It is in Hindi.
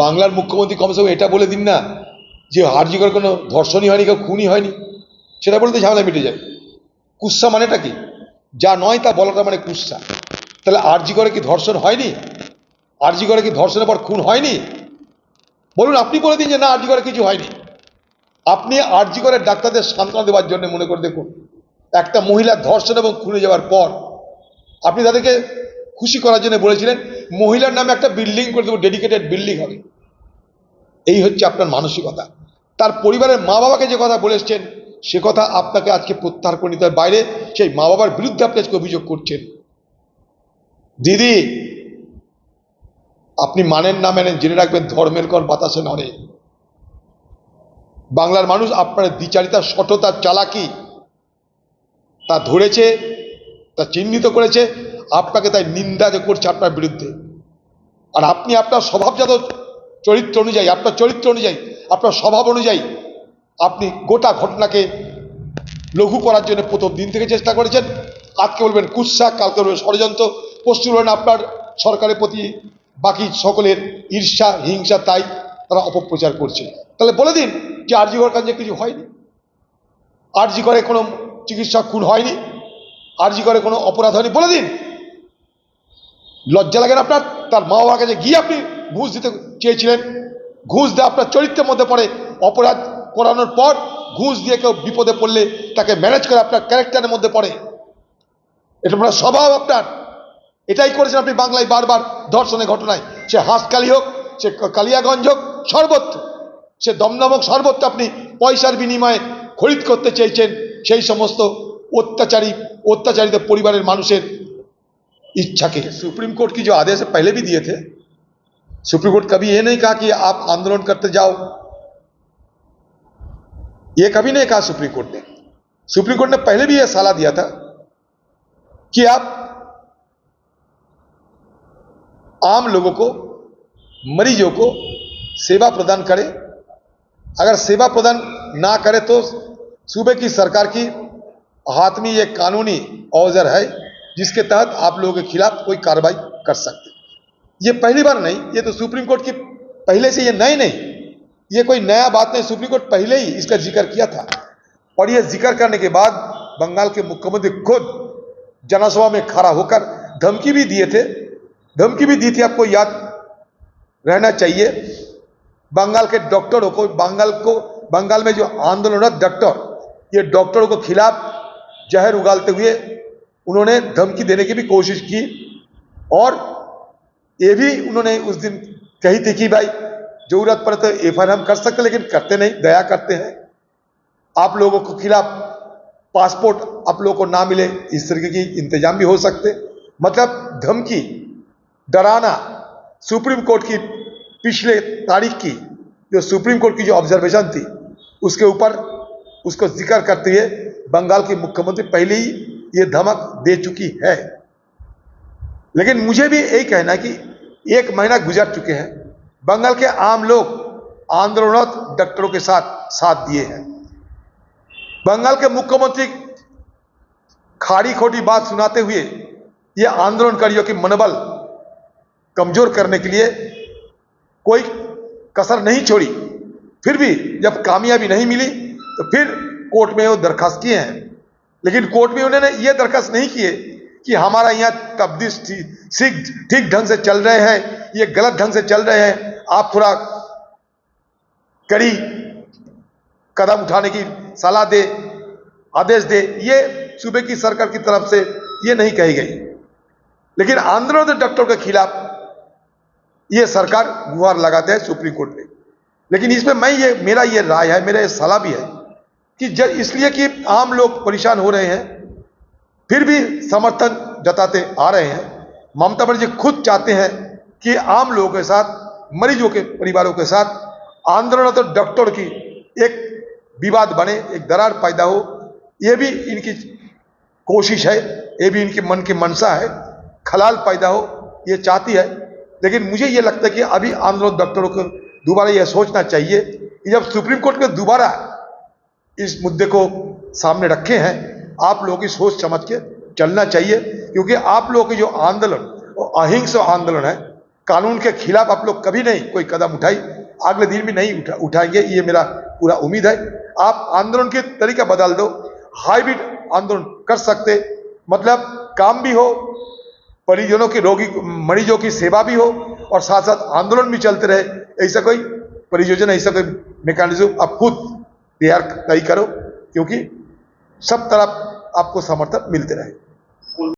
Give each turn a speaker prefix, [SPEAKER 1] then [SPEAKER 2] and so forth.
[SPEAKER 1] বাংলার মুখ্যমন্ত্রী কমসে কম এটা বলে দিন না যে হারজিকর কোনো ধর্ষণই হয়নি, কেউ খুনই হয়নি, সেটা বলতে ঝামেলা মিটে যাবে কুৎসা মানেটা কি? যা নয় তা বলাটা মানে কুৎসা। তাহলে আরজি করে কি ধর্ষণ হয়নি? আরজি করে কি ধর্ষণের পর খুন হয়নি? বলুন, আপনি বলে দিন যে না আরজি করে কিছু হয়নি। আপনি আরজি করে ডাক্তারদের সান্ত্বনা দেওয়ার জন্য মনে করে দেখুন, একটা মহিলার ধর্ষণ এবং খুনে যাওয়ার পর আপনি তাদেরকে খুশি করার জন্য বলেছিলেন মহিলার নামে একটা বিল্ডিং করে দেবো ডেডিকেটেড বিল্ডিং হবে। এই হচ্ছে আপনার মানসিকতা। তার পরিবারের মা বাবাকে যে কথা বলেছেন সে কথা আপনাকে আজকে প্রত্যাহার করে নিতে হবে। বাইরে সেই মা বাবার বিরুদ্ধে আপনি আজকে অভিযোগ করছেন। দিদি, আপনি মানেন না মেনেন, জেনে রাখবেন, ধর্মের কর বাতাসে নড়ে। বাংলার মানুষ আপনার দ্বিচারিতা, সততা, চালাকি, তা ধরেছে, তা চিহ্নিত করেছে আপনাকে তাই নিন্দা যে করছে আপনার বিরুদ্ধে। আর আপনি আপনার স্বভাবজাত চরিত্র অনুযায়ী, আপনার চরিত্র অনুযায়ী, আপনার স্বভাব অনুযায়ী আপনি গোটা ঘটনাকে লঘু করার জন্য প্রথম দিন থেকে চেষ্টা করেছেন। আজকে বলবেন কুৎসা, কালকে বলবেন ষড়যন্ত্র। পশ্চিম বলবেন আপনার সরকারের প্রতি বাকি সকলের ঈর্ষা, হিংসা, তাই তারা অপপ্রচার করছে। তাহলে বলে দিন যে আরজিগর কাজে কিছু হয়নি। আরজি করে কোনো চিকিৎসা খুন হয়নি। আরজি করে কোনো অপরাধ হয়নি। বলে দিন লজ্জা লাগে না আপনার? তার মা বাবার কাছে গিয়ে আপনি ঘুষ দিতে চেয়েছিলেন। ঘুষ দিয়ে আপনার চরিত্রের মধ্যে পড়ে। অপরাধ করানোর পর ঘুষ দিয়ে কেউ বিপদে পড়লে তাকে ম্যানেজ করে আপনার ক্যারেক্টারের মধ্যে পড়ে। এটা আপনার স্বভাব আপনার। এটাই করেছেন আপনি বাংলায় বারবার ধর্ষণের ঘটনায়। সে হাঁসকালি হোক, সে কালিয়াগঞ্জ হোক, সর্বত্র। সে দমদমক সর্বত্র আপনি পয়সার বিনিময়ে খরিদ করতে চেয়েছেন। সেই সমস্ত অত্যাচারী, অত্যাচারিত পরিবারের মানুষের इच्छा के। सुप्रीम कोर्ट की जो आदेश पहले भी दिए थे, सुप्रीम कोर्ट कभी ये नहीं कहा कि आप आंदोलन करते जाओ। ये कभी नहीं कहा सुप्रीम कोर्ट ने। सुप्रीम कोर्ट ने पहले भी यह सलाह दिया था कि आप आम लोगों को, मरीजों को सेवा प्रदान करें। अगर सेवा प्रदान ना करें तो सूबे की सरकार की हाथ में ये कानूनी औज़ार है। जिसके तहत आप लोगों के खिलाफ कोई कार्रवाई कर सकते ये पहली बार नहीं, ये तो सुप्रीम कोर्ट की पहले से ये नए नहीं। ये कोई नया बात नहीं, सुप्रीम कोर्ट पहले ही इसका ज़िक्र किया था। और ये ज़िक्र करने के बाद बंगाल के मुख्यमंत्री खुद जनसभा में खड़ा होकर धमकी भी दिए थे। धमकी भी दी थी, आपको याद रहना चाहिए। बंगाल के डॉक्टरों को, बंगाल को, बंगाल में जो आंदोलनरत डॉक्टर, ये डॉक्टरों के खिलाफ जहर उगालते हुए उन्होंने धमकी देने की भी कोशिश की और ये भी उन्होंने उस दिन कही थी कि भाई, ज़रूरत पड़े तो एफ़ हम कर सकते लेकिन करते नहीं, दया करते हैं। आप लोगों के खिलाफ पासपोर्ट आप लोगों को ना मिले, इस तरीके की इंतज़ाम भी हो सकते। मतलब धमकी, डराना, सुप्रीम कोर्ट की पिछले तारीख की जो सुप्रीम कोर्ट की जो ऑब्जर्वेशन थी, उसके ऊपर उसको ज़िक्र करते हुए बंगाल के मुख्यमंत्री पहले ही ये धमक दे चुकी है। लेकिन मुझे भी यही कहना कि एक महीना गुजर चुके हैं। बंगाल के आम लोग आंदोलनरत डॉक्टरों के साथ साथ दिए हैं। बंगाल के मुख्यमंत्री खाड़ी खोटी बात सुनाते हुए ये आंदोलनकारियों की मनोबल कमज़ोर करने के लिए कोई कसर नहीं छोड़ी। फिर भी जब कामयाबी नहीं मिली तो फिर कोर्ट में वो दरखास्त किए हैं। लेकिन कोर्ट में उन्होंने ये दरखास्त नहीं किए कि हमारा यहाँ तब्दीश ठीक ठीक ढंग से चल रहे हैं, ये गलत ढंग से चल रहे हैं, आप थोड़ा कड़ी कदम उठाने की सलाह दे, आदेश दे, ये सूबे की सरकार की तरफ़ से ये नहीं कही गई। लेकिन आंदोलन डॉक्टर के खिलाफ ये सरकार गुहार लगाते हैं सुप्रीम कोर्ट में। लेकिन इसमें मैं ये, मेरा ये राय है, मेरा ये सलाह भी है कि इसलिए कि आम लोग परेशान हो रहे हैं, फिर भी समर्थन जताते आ रहे हैं। ममता बनर्जी खुद चाहते हैं कि आम लोगों के साथ, मरीजों के परिवारों के साथ आंदोलनरत डॉक्टर की एक विवाद बने, एक दरार पैदा हो, ये भी इनकी कोशिश है, ये भी इनके मन की मनसा है, खलाल पैदा हो, ये चाहती है। लेकिन मुझे ये लगता है कि अभी आंदोलन डॉक्टरों को दोबारा यह सोचना चाहिए कि जब सुप्रीम कोर्ट में दोबारा इस मुद्दे को सामने रखे हैं। आप लोगों की सोच समझ के चलना चाहिए, क्योंकि आप लोगों के जो आंदोलन वो अहिंसा आंदोलन है, कानून के खिलाफ आप लोग कभी नहीं कोई कदम उठाई, अगले दिन भी नहीं उठा, उठाएँगे, ये मेरा पूरा उम्मीद है। आप आंदोलन के तरीका बदल दो हाईब्रिड आंदोलन कर सकते मतलब काम भी हो, परिजनों की रोगी, मरीजों की सेवा भी हो, और साथ साथ आंदोलन भी चलते रहे, ऐसा कोई परियोजना, ऐसा कोई मैकेनिज्म आप खुद तैयार तय करो क्योंकि सब तरफ़ आपको समर्थन मिलते रहे।